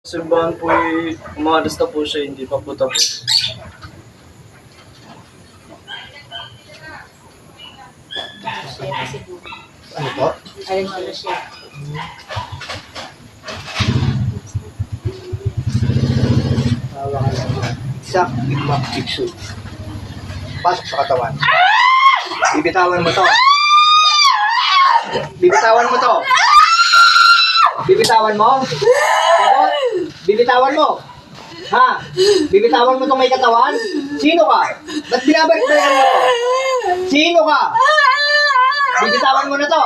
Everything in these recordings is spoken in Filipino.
Simbahan po ay umalis na po siya, hindi pa po tapos. Siya. Ano po? Ko na siya. Hawakan lang yan. Isa, ikmak, iksu. Pasok sa katawan. Bibitawan mo to. Bibitawan mo to. Bibitawan mo? Sagot? Bibitawan mo? Ha? Bibitawan mo tong may katawan? Sino ka? Ba't binabalik-balikan mo to? Sino ka? Bibitawan mo na to.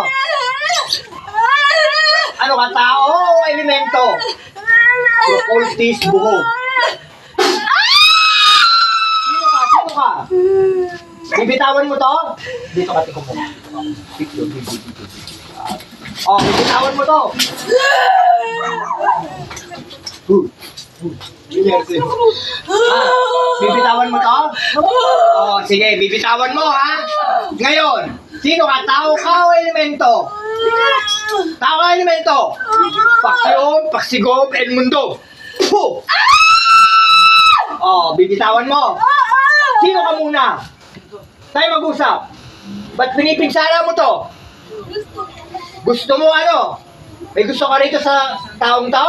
Ano ka, tao o elemento? Procultis buhok. Sino ka? Sino ka? Bibitawan mo to? Dito ka, tiko mo. Dito, dito, dito. Oh, bibitawan mo to. Yes. Ah, bibitawan mo to? Oh, sige, bibitawan mo ha. Ngayon, sino ka? Tao ka o elemento? Tao ka elemento? Paksiyom, paksigom, el mundo. Puh! Oh, bibitawan mo. Sino ka muna? Tayo mag-usap. Ba't pinipinsala mo to? Gusto mo ano? May gusto ka rito sa taong to?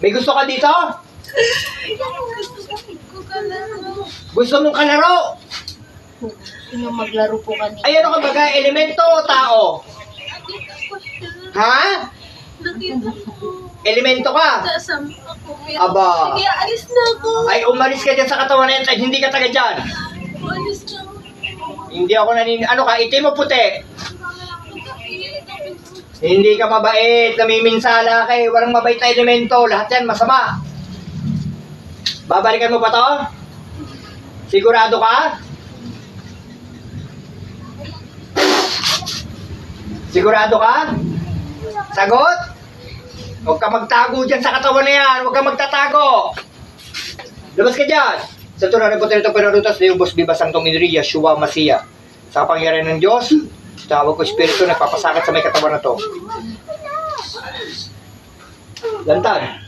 May gusto ka dito? Gusto mong kalaro? Sino maglaro po kami? Ay ano ka baga, elemento o tao? Ha? Elemento ka? Aba. Sige, alis na ako. Ay umalis ka dyan sa katawan na yan, hindi ka taga dyan. Alis na ako. Hindi ako nanin... Ano ka, itim o puti? Hindi ka mabait, namiminsala ka eh. Walang mabait na elemento. Lahat yan masama. Babalikan mo pa to? Sigurado ka? Sigurado ka? Sagot? Huwag ka magtago dyan sa katawan na yan. Huwag ka magtatago. Labas ka dyan. Sa tunay na putin itong pinarutas boss bibasang tumidri, Yeshua Masiya. Sa pangyarihan ng Diyos, tawag ko espiritu nagpapasakit sa may katawan na to. Lantad.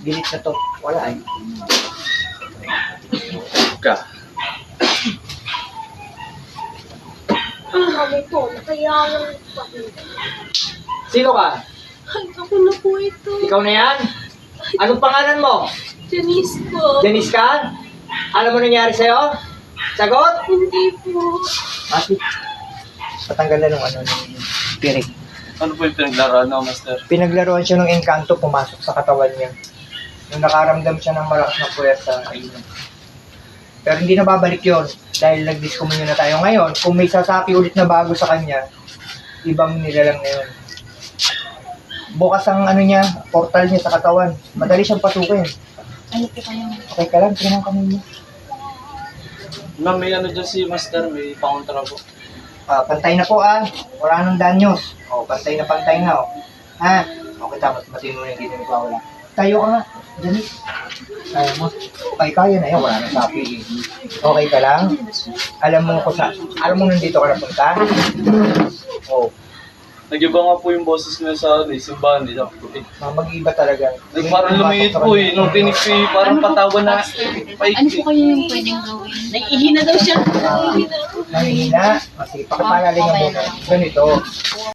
Gilit na to. Wala eh. Ka. Pa. Sino ka? Ay, ako na po ito. Ikaw na yan? Anong pangalan mo? Janice po. Janice ka? Alam mo nangyari sa'yo? Sagot? Hindi po. Ate. Patanggal na nung ano ng spirit. Ano po yung pinaglaruan no, Master? Pinaglaruan siya ng engkanto, pumasok sa katawan niya. Nung nakaramdam siya ng malakas na puwersa, ayun. Pero hindi na babalik yon dahil nag-discommunion na tayo ngayon. Kung may sasapi ulit na bago sa kanya, ibang nilalang na yun. Bukas ang ano niya, portal niya sa katawan. Madali siyang pasukin. Ano po kayo? Okay ka lang, tingnan kami niya. Ma'am, may ano dyan si Master, may pangontra po. Ah, pantay na po ah. Wala nang danyos. Oh, pantay na pantay na oh. Ha? Okay, tama. Matino na hindi na nagwawala. Tayo ka nga. Dali. Kaya mo. Ay, kaya na yan. Wala nang sapi. eh. Okay ka lang? Alam mo ko sa... Alam mo nandito ka napunta? Oh. Nag-iba nga po yung boses niya sa ano, eh, simbahan nila. Eh, Ah, mag-iiba talaga. Nag parang lumiit po eh, nung tinig ko eh, parang patawa na paik Ano po eh. kayo yung pwedeng gawin? Naiihina daw siya. Ah, Nangihina. Kasi pakipalalingan mo na. Ganito.